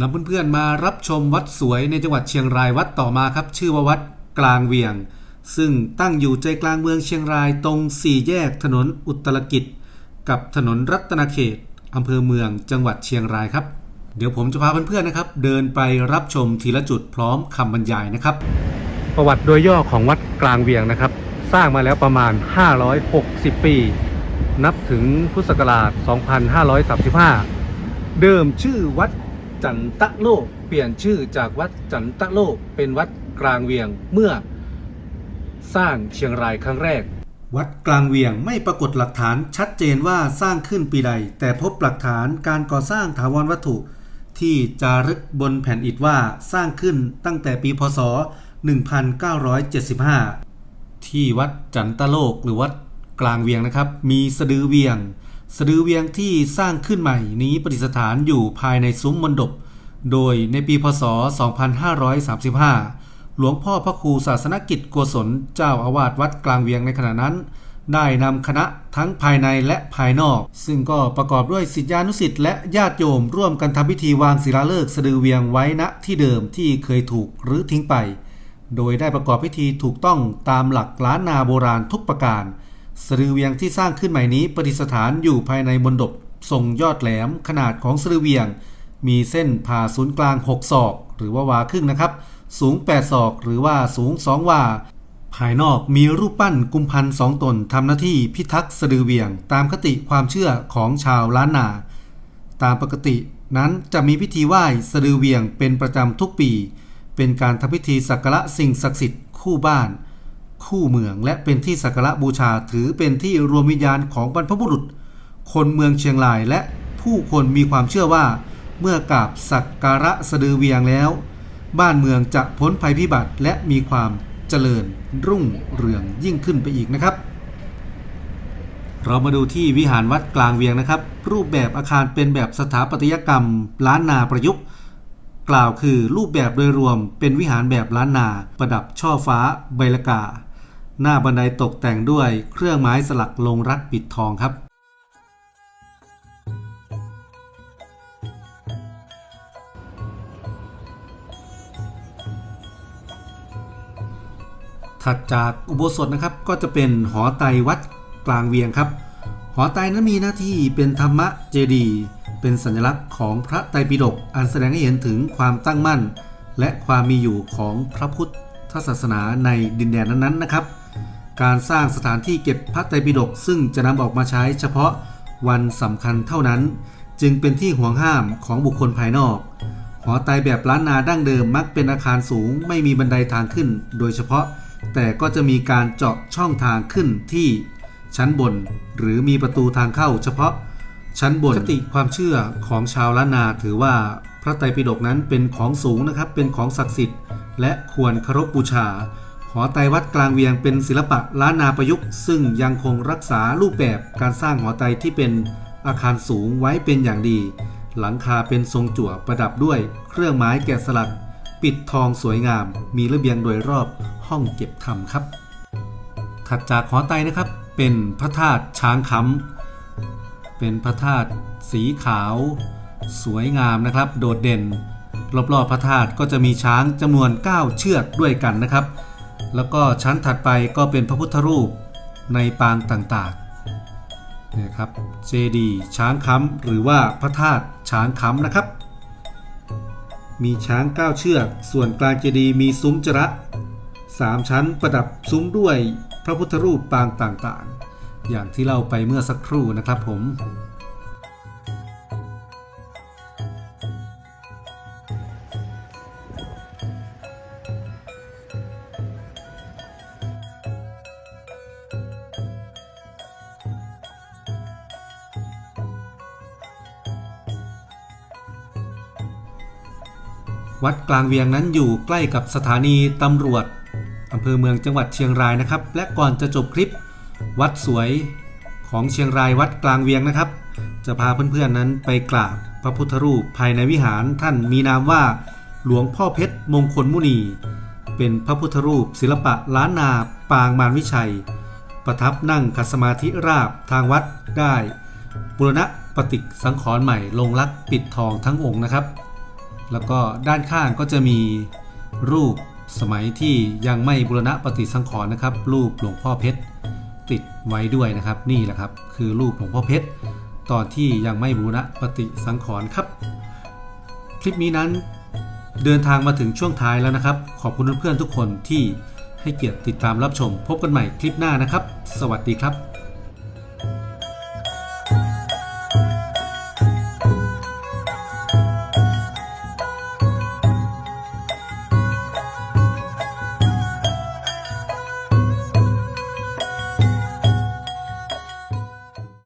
นำเพื่อนๆมารับชมวัดสวยในจังหวัดเชียงรายวัดต่อมาครับ ชื่อว่าวัดกลางเวียง ซึ่งตั้งอยู่ใจกลางเมืองเชียงรายตรงสี่แยกถนนอุตรกิจ กับถนนรัตนเขตอำเภอเมืองจังหวัดเชียงรายครับ เดี๋ยวผมจะพาเพื่อนๆนะครับ เดินไปรับชมทีละจุดพร้อมคำบรรยายนะครับ ประวัติโดยย่อของวัดกลางเวียงนะครับ สร้างมาแล้วประมาณ 560 ปี นับถึงพุทธศักราช 2535 เดิมชื่อวัด จันตะโลก เปลี่ยนชื่อจากวัดจันตะโลก เป็นวัดกลางเวียงเมื่อสร้างเชียงรายครั้งแรก วัดกลางเวียงไม่ปรากฏหลักฐานชัดเจนว่าสร้างขึ้นปีใด แต่พบหลักฐานการก่อสร้างถาวรวัตถุ ที่จารึกบนแผ่นอิฐว่าสร้างขึ้นตั้งแต่ปีพศ 1975 ที่วัดจันตะโลกหรือวัดกลางเวียงนะครับ มีสะดือเวียง สะดือเวียงที่สร้างขึ้นใหม่นี้ประดิษฐานอยู่ภายในซุ้มมณฑปโดยในปีพศ 2535 หลวงพ่อพระครูศาสนกิจโกศลเจ้าอาวาสวัดกลางเวียงในขณะนั้น ได้นำคณะทั้งภายในและภายนอก ซึ่งก็ประกอบด้วยศิษยานุศิษย์และญาติโยมร่วมกันทำพิธีวางศิลาฤกษ์สะดือเวียงไว้ณที่เดิมที่เคยถูกรื้อทิ้งไป โดยได้ประกอบพิธีถูกต้องตามหลักล้านนาโบราณทุกประการ สะดือเวียงที่สร้างขึ้นใหม่นี้ประดิษฐานอยู่ภายในมณฑปทรงยอดแหลมขนาดของสะดือเวียง มีเส้นผ่าศูนย์กลาง 6 ศอก หรือว่าวาครึ่งนะครับ สูง 8 ศอก หรือว่าสูง 2 วา ภายนอกมีรูปปั้นกุมพันสองตนทำหน้าที่พิทักษ์สะดือเวียง ตามคติความเชื่อของชาวล้านนา ตามปกตินั้นจะมีพิธีไหว้สะดือเวียงเป็นประจำทุกปี เป็นการทำพิธีสักการะสิ่งศักดิ์สิทธิ์คู่บ้าน คู่เมืองและเป็นที่สักการะบูชาถือเป็นที่รวมวิญญาณของบรรพบุรุษ คนเมืองเชียงรายและผู้คนมีความเชื่อว่า เมื่อกราบสักการะสะดือเวียงแล้ว บ้านเมืองจะพ้นภัยพิบัติและมีความเจริญรุ่งเรืองยิ่งขึ้นไปอีกนะครับ เรามาดูที่วิหารวัดกลางเวียงนะครับ รูปแบบอาคารเป็นแบบสถาปัตยกรรมล้านนาประยุกต์กล่าวคือรูปแบบโดยรวมเป็นวิหารแบบล้านนา ประดับช่อฟ้าใบละกา หน้าบันไดตกแต่งด้วยเครื่องไม้สลักลงรักปิดทองครับ ถัดจากอุโบสถนะครับก็จะเป็นหอไตวัดกลางเวียงครับ หอไตนั้นมีหน้าที่เป็นธรรมะเจดีย์เป็นสัญลักษณ์ของพระไตรปิฎกอันแสดงให้เห็นถึงความตั้งมั่น และความมีอยู่ของพระพุทธศาสนาในดินแดนนั้นๆนะครับ การสร้างสถานที่เก็บพระไตรปิฎกซึ่งจะนำออกมาใช้เฉพาะวันสำคัญเท่านั้น จึงเป็นที่ห่วงห้ามของบุคคลภายนอก หอไตรแบบล้านนาดั้งเดิมมักเป็นอาคารสูงไม่มีบันไดทางขึ้น โดยเฉพาะ แต่ก็จะมีการเจาะช่องทางขึ้นที่ชั้นบน หรือมีประตูทางเข้า เฉพาะ ชั้นบนคติความเชื่อของชาวล้านนาถือว่าพระไตรปิฎกนั้นเป็นของสูงนะครับเป็นของศักดิ์สิทธิ์ และควรเคารพบูชา อไตรวัดกลางเวียงเป็นศิลปะล้านนาประยุกต์ ซึ่งยังคงรักษารูปแบบการสร้างหอไตรที่เป็นอาคารสูงไว้เป็นอย่างดี หลังคาเป็นทรงจั่วประดับด้วยเครื่องไม้แกะสลัก ปิดทองสวยงาม มีระเบียงโดยรอบห้องเก็บทำครับ ถัดจากหอไตรนะครับเป็นพระธาตุช้างค้ำเป็นพระธาตุสีขาว สวยงามนะครับ โดดเด่น รอบๆพระธาตุก็จะมีช้างจำนวน 9 เชือกด้วยกันนะครับ แล้วก็ชั้นถัดไปก็เป็นพระพุทธรูปในปางต่างๆนะครับเจดีช้างค้ำหรือว่าพระธาตุช้างค้ำนะครับ มีช้าง9เชือก ส่วนกลางเจดีมีซุ้มจระสามชั้นประดับซุ้มด้วยพระพุทธรูปปางต่างๆ อย่างที่เล่าไปเมื่อสักครู่นะครับผม วัดกลางเวียงนั้นอยู่ใกล้กับสถานีตำรวจอำเภอเมืองจังหวัดเชียงรายนะครับ และก่อนจะจบคลิป วัดสวยของเชียงรายวัดกลางเวียงนะครับ จะพาเพื่อนๆนั้นไปกราบพระพุทธรูปภายในวิหารท่านมีนามว่า หลวงพ่อเพชรมงคลมุนี เป็นพระพุทธรูป ศิลปะล้านนาปางมารวิชัย ประทับนั่งคัดสมาธิราบทางวัดได้บุรณะปฏิสังขรณ์ใหม่ลงรักปิดทองทั้งองค์นะครับ แล้วก็ด้านข้างก็จะมีรูปสมัยที่ยังไม่บูรณะปฏิสังขรณ์นะครับ รูปหลวงพ่อเพชรติดไว้ด้วยนะครับ นี่แหละครับ คือรูปหลวงพ่อเพชรตอนที่ยังไม่บูรณะปฏิสังขรณ์ครับ คลิปนี้นั้นเดินทางมาถึงช่วงท้ายแล้วนะครับ ขอบคุณเพื่อนๆทุกคนที่ให้เกียรติติดตามรับชม พบกันใหม่คลิปหน้านะครับ สวัสดีครับ